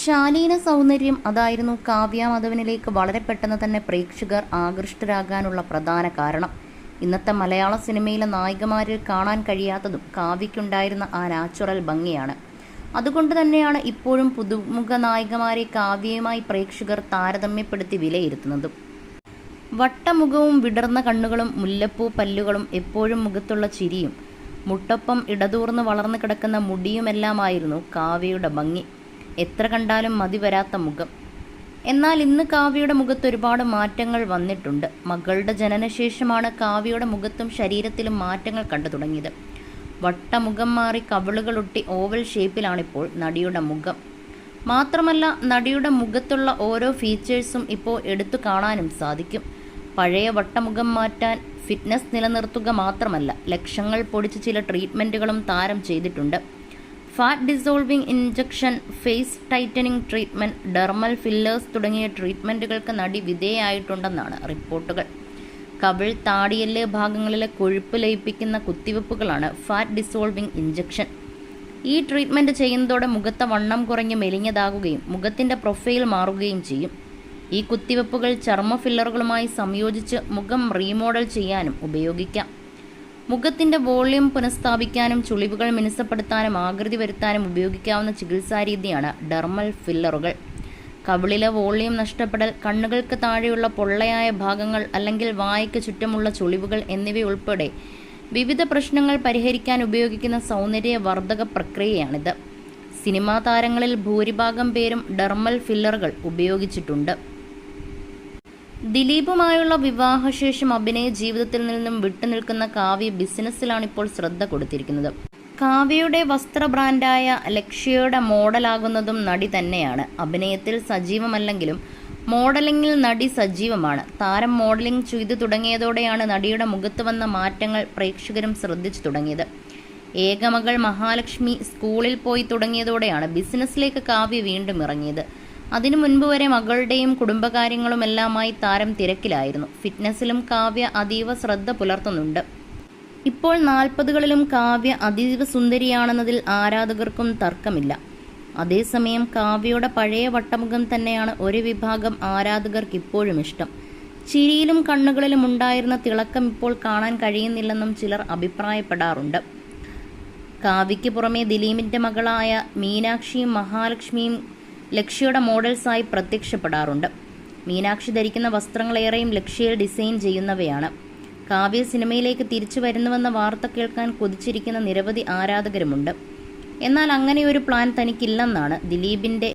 ശാലീന സൗന്ദര്യം അതായിരുന്നു കാവ്യ മാധവനിലേക്ക് വളരെ പെട്ടെന്ന് തന്നെ പ്രേക്ഷകർ ആകൃഷ്ടരാകാനുള്ള പ്രധാന കാരണം. ഇന്നത്തെ മലയാള സിനിമയിലെ നായികമാരിൽ കാണാൻ കഴിയാത്തതും കാവ്യയ്ക്കുണ്ടായിരുന്ന ആ നാച്ചുറൽ ഭംഗിയാണ്. അതുകൊണ്ട് തന്നെയാണ് ഇപ്പോഴും പുതുമുഖ നായികമാരെ കാവ്യയുമായി പ്രേക്ഷകർ താരതമ്യപ്പെടുത്തി വിലയിരുത്തുന്നതും. വട്ടമുഖവും വിടർന്ന കണ്ണുകളും മുല്ലപ്പൂ പല്ലുകളും എപ്പോഴും മുഖത്തുള്ള ചിരിയും മുട്ടൊപ്പം ഇടതൂർന്ന് വളർന്നു കിടക്കുന്ന മുടിയുമെല്ലാമായിരുന്നു കാവ്യയുടെ ഭംഗി. എത്ര കണ്ടാലും മതി വരാത്ത മുഖം. എന്നാൽ ഇന്ന് കാവ്യയുടെ മുഖത്ത് ഒരുപാട് മാറ്റങ്ങൾ വന്നിട്ടുണ്ട്. മകളുടെ ജനനശേഷമാണ് കാവ്യയുടെ മുഖത്തും ശരീരത്തിലും മാറ്റങ്ങൾ കണ്ടു തുടങ്ങിയത്. വട്ടമുഖം മാറി കവിളുകളൊട്ടി ഓവൽ ഷേപ്പിലാണിപ്പോൾ നടിയുടെ മുഖം. മാത്രമല്ല നടിയുടെ മുഖത്തുള്ള ഓരോ ഫീച്ചേഴ്സും ഇപ്പോൾ എടുത്തു കാണാനും സാധിക്കും. പഴയ വട്ടമുഖം മാറ്റാൻ ഫിറ്റ്നസ് നിലനിർത്തുക മാത്രമല്ല ലക്ഷങ്ങൾ പൊടിച്ച് ചില ട്രീറ്റ്മെന്റുകളും താരം ചെയ്തിട്ടുണ്ട്. Fat dissolving injection face tightening treatment dermal fillers തുടങ്ങിയ ട്രീറ്റ്മെന്റുകൾക്ക് നടി വിധേയായിട്ടുണ്ടെന്നാണ് റിപ്പോർട്ടുകൾ. കവിൾ താടിയല്ല് ഭാഗങ്ങളിലെ കൊഴുപ്പ് ലയിപ്പിക്കുന്ന കുത്തിവെപ്പുകളാണ് ഫാറ്റ് ഡിസോൾവിംഗ് ഇഞ്ചക്ഷൻ ഈ ട്രീറ്റ്മെന്റ് ചെയ്യുന്നതോടെ മുഖത്തെ വണ്ണം കുറഞ്ഞ് മെലിഞ്ഞതാകുകയും മുഖത്തിന്റെ പ്രൊഫൈൽ മാറുകയും ചെയ്യും. ഈ കുത്തിവെപ്പുകൾ ചർമ്മ ഫില്ലറുകളുമായി സംയോജിച്ച് മുഖം റീമോഡൽ ചെയ്യാനും ഉപയോഗിക്കാം. മുഖത്തിന്റെ വോള്യം പുനഃസ്ഥാപിക്കാനും ചുളിവുകൾ മിനുസപ്പെടുത്താനും ആകൃതി വരുത്താനും ഉപയോഗിക്കാവുന്ന ചികിത്സാ രീതിയാണ് ഡെർമൽ ഫില്ലറുകൾ. കവിളിലെ വോള്യം നഷ്ടപ്പെടൽ കണ്ണുകൾക്ക് താഴെയുള്ള പൊള്ളയായ ഭാഗങ്ങൾ അല്ലെങ്കിൽ വായയ്ക്ക് ചുറ്റുമുള്ള ചുളിവുകൾ എന്നിവയുൾപ്പെടെ വിവിധ പ്രശ്നങ്ങൾ പരിഹരിക്കാൻ ഉപയോഗിക്കുന്ന സൗന്ദര്യവർദ്ധക പ്രക്രിയയാണിത്. സിനിമാ താരങ്ങളിൽ ഭൂരിഭാഗം പേരും ഡെർമൽ ഫില്ലറുകൾ ഉപയോഗിച്ചിട്ടുണ്ട്. ദിലീപുമായുള്ള വിവാഹശേഷം അഭിനയ ജീവിതത്തിൽ നിന്നും വിട്ടുനിൽക്കുന്ന കാവ്യ ബിസിനസ്സിലാണ് ഇപ്പോൾ ശ്രദ്ധ കൊടുത്തിരിക്കുന്നത്. കാവ്യയുടെ വസ്ത്ര ബ്രാൻഡായ ലക്ഷ്യയുടെ മോഡലാകുന്നതും നടി തന്നെയാണ്. അഭിനയത്തിൽ സജീവമല്ലെങ്കിലും മോഡലിംഗിൽ നടി സജീവമാണ്. താരം മോഡലിംഗ് ചെയ്തു തുടങ്ങിയതോടെയാണ് നടിയുടെ മുഖത്ത് വന്ന മാറ്റങ്ങൾ പ്രേക്ഷകരും ശ്രദ്ധിച്ചു തുടങ്ങിയത്. ഏകമകൾ മഹാലക്ഷ്മി സ്കൂളിൽ പോയി തുടങ്ങിയതോടെയാണ് ബിസിനസ്സിലേക്ക് കാവ്യ വീണ്ടും ഇറങ്ങിയത്. അതിനു മുൻപ് വരെ മകളുടെയും കുടുംബകാര്യങ്ങളുമെല്ലാമായി താരം തിരക്കിലായിരുന്നു. ഫിറ്റ്നസ്സിലും കാവ്യ അതീവ ശ്രദ്ധ പുലർത്തുന്നുണ്ട്. ഇപ്പോൾ നാൽപ്പതുകളിലും കാവ്യ അതീവ സുന്ദരിയാണെന്നതിൽ ആരാധകർക്കും തർക്കമില്ല. അതേസമയം കാവ്യയുടെ പഴയ വട്ടമുഖം തന്നെയാണ് ഒരു വിഭാഗം ആരാധകർക്ക് ഇപ്പോഴും ഇഷ്ടം. ചിരിയിലും കണ്ണുകളിലും ഉണ്ടായിരുന്ന തിളക്കം ഇപ്പോൾ കാണാൻ കഴിയുന്നില്ലെന്നും ചിലർ അഭിപ്രായപ്പെടാറുണ്ട്. കാവ്യയ്ക്ക് പുറമെ ദിലീപിന്റെ മകളായ മീനാക്ഷിയും മഹാലക്ഷ്മിയും ലക്ഷ്യയുടെ മോഡൽസായി പ്രത്യക്ഷപ്പെടാറുണ്ട്. മീനാക്ഷി ധരിക്കുന്ന വസ്ത്രങ്ങളേറെയും ലക്ഷ്യയിൽ ഡിസൈൻ ചെയ്യുന്നവയാണ്. കാവ്യ സിനിമയിലേക്ക് തിരിച്ചു വരുന്നുവെന്ന വാർത്ത കേൾക്കാൻ കൊതിച്ചിരിക്കുന്ന നിരവധി ആരാധകരുമുണ്ട്. എന്നാൽ അങ്ങനെയൊരു പ്ലാൻ തനിക്കില്ലെന്നാണ് ദിലീപിന്റെ